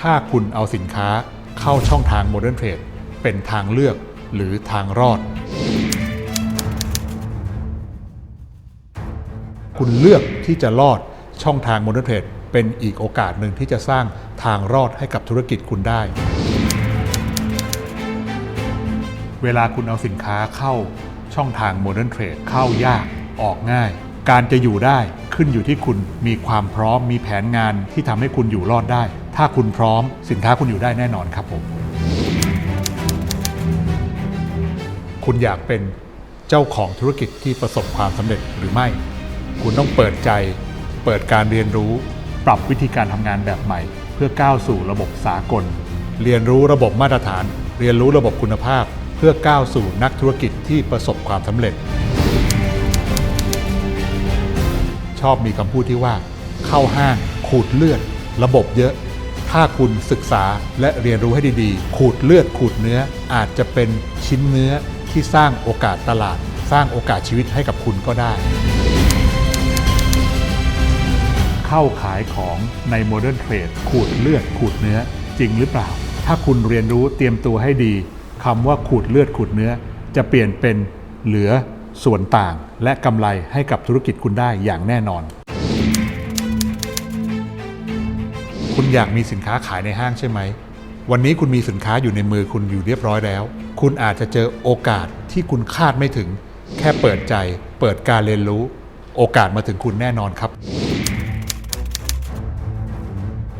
ถ้าคุณเอาสินค้าเข้าช่องทางโมเดิร์นเทรดเป็นทางเลือกหรือทางรอด คุณเลือกที่จะรอดช่องทางโมเดิร์นเทรดเป็นอีกโอกาสหนึ่งที่จะสร้างทางรอดให้กับธุรกิจคุณได้ เวลาคุณเอาสินค้าเข้าช่องทางโมเดิร์นเทรดเข้ายากออกง่าย การจะอยู่ได้ ขึ้นอยู่ที่คุณมีความพร้อมมีแผนงานที่ทำให้คุณอยู่รอดได้ ถ้าคุณพร้อมสินค้าคุณอยู่ได้แน่นอนครับผม คุณอยากเป็นเจ้าของธุรกิจที่ประสบความสำเร็จหรือไม่ คุณต้องเปิดใจ เปิดการเรียนรู้ ปรับวิธีการทำงานแบบใหม่ เพื่อก้าวสู่ระบบสากล เรียนรู้ระบบมาตรฐาน เรียนรู้ระบบคุณภาพ เพื่อก้าวสู่นักธุรกิจที่ประสบความสำเร็จ ชอบมีคำพูดที่ว่า เข้าห้างขูดเลือด ระบบเยอะ ถ้าคุณศึกษาและเรียนรู้ให้ดีๆ ขูดเลือดขูดเนื้ออาจจะเป็นชิ้นเนื้อที่สร้างโอกาสตลาด สร้างโอกาสชีวิตให้กับคุณก็ได้ เข้าขายของในโมเดิร์นเทรดขูดเลือดขูดเนื้อจริงหรือเปล่า ถ้าคุณเรียนรู้เตรียมตัวให้ดีคำว่าขูดเลือดขูดเนื้อ จะเปลี่ยนเป็นเหลือ ส่วนต่างและกำไรให้กับธุรกิจคุณได้อย่างแน่นอน คุณอยากมีสินค้าขายในห้างใช่ไหม วันนี้คุณมีสินค้าอยู่ในมือคุณอยู่เรียบร้อยแล้ว คุณอาจจะเจอโอกาสที่คุณคาดไม่ถึง แค่เปิดใจ เปิดการเรียนรู้ โอกาสมาถึงคุณแน่นอนครับ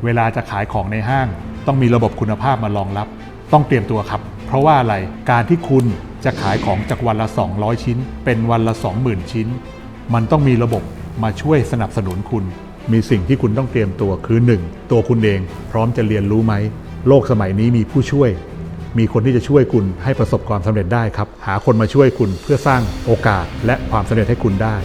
เวลาจะขายของในห้าง ต้องมีระบบคุณภาพมารองรับ ต้องเตรียมตัวครับ เพราะว่าอะไร การที่คุณ จะขายของจากวันละ 200 ชิ้น เป็นวันละ 20,000 ชิ้น มันต้องมีระบบมาช่วยสนับสนุนคุณ มีสิ่งที่คุณต้องเตรียมตัวคือ 1. ตัวคุณเองพร้อมจะเรียนรู้ไหม โลกสมัยนี้มีผู้ช่วย มีคนที่จะช่วยคุณให้ประสบความสำเร็จได้ครับ หาคนมาช่วยคุณเพื่อสร้างโอกาสและความสำเร็จให้คุณได้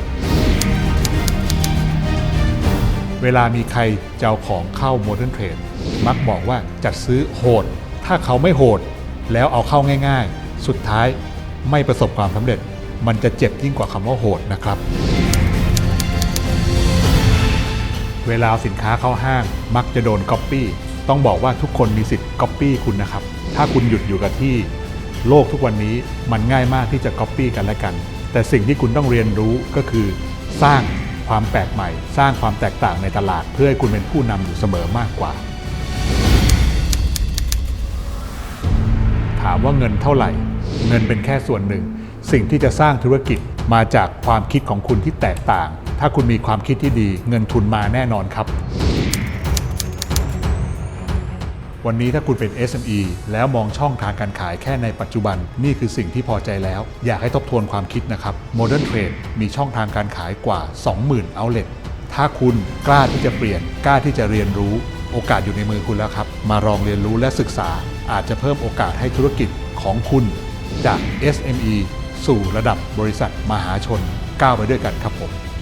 เวลามีใครจะเอาของเข้าโมเดิร์นเทรดมักบอกว่าจัดซื้อโหด ถ้าเขาไม่โหด แล้วเอาเข้าง่าย ๆ สุดท้ายไม่ประสบความสำเร็จ มันจะเจ็บยิ่งกว่าคำว่าโหดนะครับ เวลาสินค้าเข้าห้างมักจะโดนก๊อปปี้ต้องบอกว่าทุกคนมีสิทธิ์ก๊อปปี้คุณนะครับ ถ้าคุณหยุดอยู่กับที่ โลกทุกวันนี้มันง่ายมากที่จะก๊อปปี้กันและกัน แต่สิ่งที่คุณต้องเรียนรู้ก็คือ สร้างความแปลกใหม่ สร้างความแตกต่างในตลาด เพื่อให้คุณเป็นผู้นำอยู่เสมอมากกว่า ถามว่าเงินเท่าไหร่ เงินเป็นแค่ส่วนหนึ่ง สิ่งที่จะสร้างธุรกิจมาจากความคิดของคุณที่แตกต่าง ถ้าคุณมีความคิดที่ดี เงินทุนมาแน่นอนครับ วันนี้ถ้าคุณเป็น SME แล้วมองช่องทางการขายแค่ในปัจจุบัน นี่คือสิ่งที่พอใจแล้ว อยากให้ทบทวนความคิดนะครับ Modern Trade มีช่องทางการขายกว่า 20,000 outlet ถ้าคุณกล้าที่จะเปลี่ยน กล้าที่จะเรียนรู้โอกาสอยู่ในมือคุณแล้วครับ มาลองเรียนรู้และศึกษา อาจจะเพิ่มโอกาสให้ธุรกิจของคุณ จาก SME สู่ระดับบริษัทมหาชนก้าวไปด้วยกันครับผม